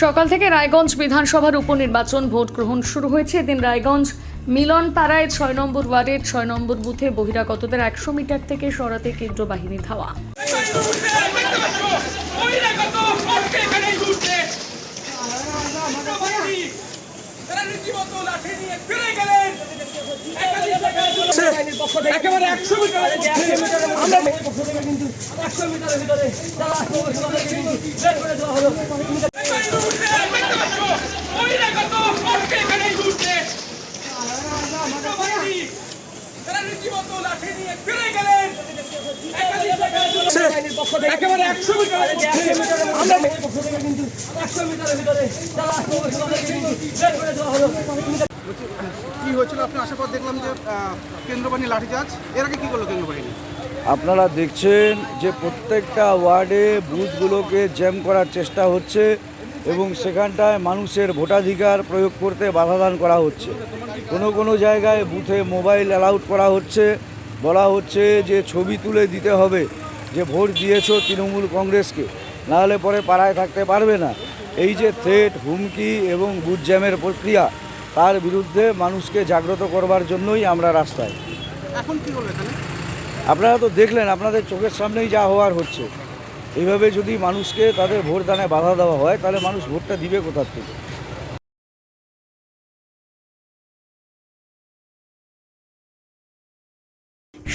সকাল থেকে রায়গঞ্জ বিধানসভার উপনির্বাচন ভোট গ্রহণ শুরু হয়েছে। এদিন রায়গঞ্জ মিলন পাড়ায় ছয় নম্বর ওয়ার্ডের ছয় নম্বর বুথে বহিরাগতদের একশো মিটার থেকে সরাতে কেন্দ্র বাহিনী ধাওয়া যারা আসতে কিন্তু বের করে দেওয়া হলো বহিরাগত ফটকে এখানে ঘুরছে তারা রীতিমতো লাঠি নিয়ে ফিরে গেলেন একাধিক জায়গায় পক্ষ থেকে একেবারে কি হয়েছিল? আপনি আসার পর দেখলাম যে কেন্দ্রবাহিনী লাঠিচার্জ এর আগে কি করল কেন্দ্রবাহিনী আপনারা দেখছেন যে প্রত্যেকটা ওয়ার্ডে বুথগুলোকে জ্যাম করার চেষ্টা হচ্ছে। এবং সেখানটায় মানুষের ভোটাধিকার প্রয়োগ করতে বাধাদান করা হচ্ছে। কোনো কোনো জায়গায় বুথে মোবাইল অ্যালাউড করা হচ্ছে। বলা হচ্ছে যে ছবি তুলে দিতে হবে যে ভোট দিয়েছ তৃণমূল কংগ্রেসকে। নাহলে পরে পাড়ায় থাকতে পারবে না। এই যে থ্রেট হুমকি এবং বুথ জ্যামের প্রক্রিয়া তার বিরুদ্ধে মানুষকে জাগ্রত করবার জন্যই আমরা রাস্তায়। এখন কি আপনারা তো দেখলেন আপনাদের চোখের সামনেই যা হওয়ার হচ্ছে। এইভাবে যদি মানুষকে তাদের ভোটদানে বাধা দেওয়া হয়, তাহলে মানুষ ভোটটা দিবে কোথার থেকে?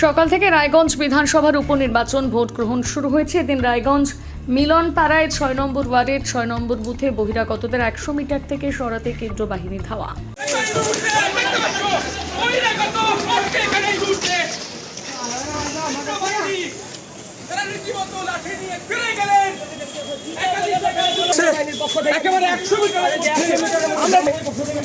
সকাল থেকে রায়গঞ্জ বিধানসভার উপনির্বাচন ভোট গ্রহণ শুরু হয়েছে। এদিন রায়গঞ্জ মিলন পাড়ায় ছয় নম্বর ওয়ার্ডের ছয় নম্বর বুথে বহিরাগতদের একশো মিটার থেকে সরাতে কেন্দ্র বাহিনী ধাওয়া বহিরাগত ফটকে এখানে ঘুরছে তারা রীতিমতো লাঠি নিয়ে ফিরে গেলেন একাধিক জায়গায় পক্ষ থেকে একেবারে একশো মিটার আমরা পক্ষ থেকে কিন্তু একশো মিটারের ভিতরে যারা আসতে কিন্তু বের করে দেওয়া হলো বহিরাগত ফটকে এখানে ঘুরছে তারা রীতিমতো লাঠি একেবারে একশো মিটার আমরা পক্ষ থেকে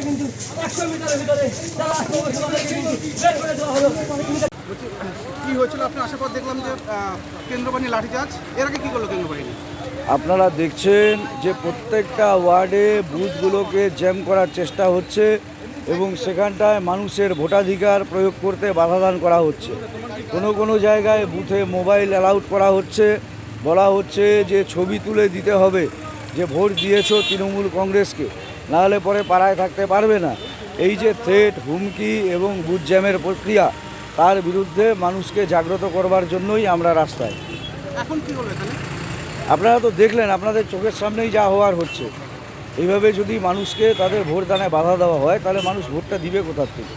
কিন্তু একশো মিটারের ভিতরে যারা আসতে কিন্তু বের করে দেওয়া হলো বলছি আপনারা দেখছেন যে প্রত্যেকটা ওয়ার্ডে বুথগুলোকে জ্যাম করার চেষ্টা হচ্ছে এবং সেখানটায় মানুষের ভোটাধিকার প্রয়োগ করতে বাধাদান করা হচ্ছে। কোনো কোনো জায়গায় বুথে মোবাইল অ্যালাউড করা হচ্ছে। বলা হচ্ছে যে ছবি তুলে দিতে হবে যে ভোট দিয়েছ তৃণমূল কংগ্রেসকে। নাহলে পরে পাড়ায় থাকতে পারবে না। এই যে থ্রেট হুমকি এবং বুথ জ্যামের প্রক্রিয়া তার বিরুদ্ধে মানুষকে জাগ্রত করবার জন্যই আমরা রাস্তায়। এখন কি হলো এখানে? আপনারা তো দেখলেন আপনাদের চোখের সামনেই যা হওয়ার হচ্ছে। এইভাবে যদি মানুষকে তাদের ভোটদানে বাধা দেওয়া হয় তাহলে মানুষ ভোটটা দিবে কোথার থেকে?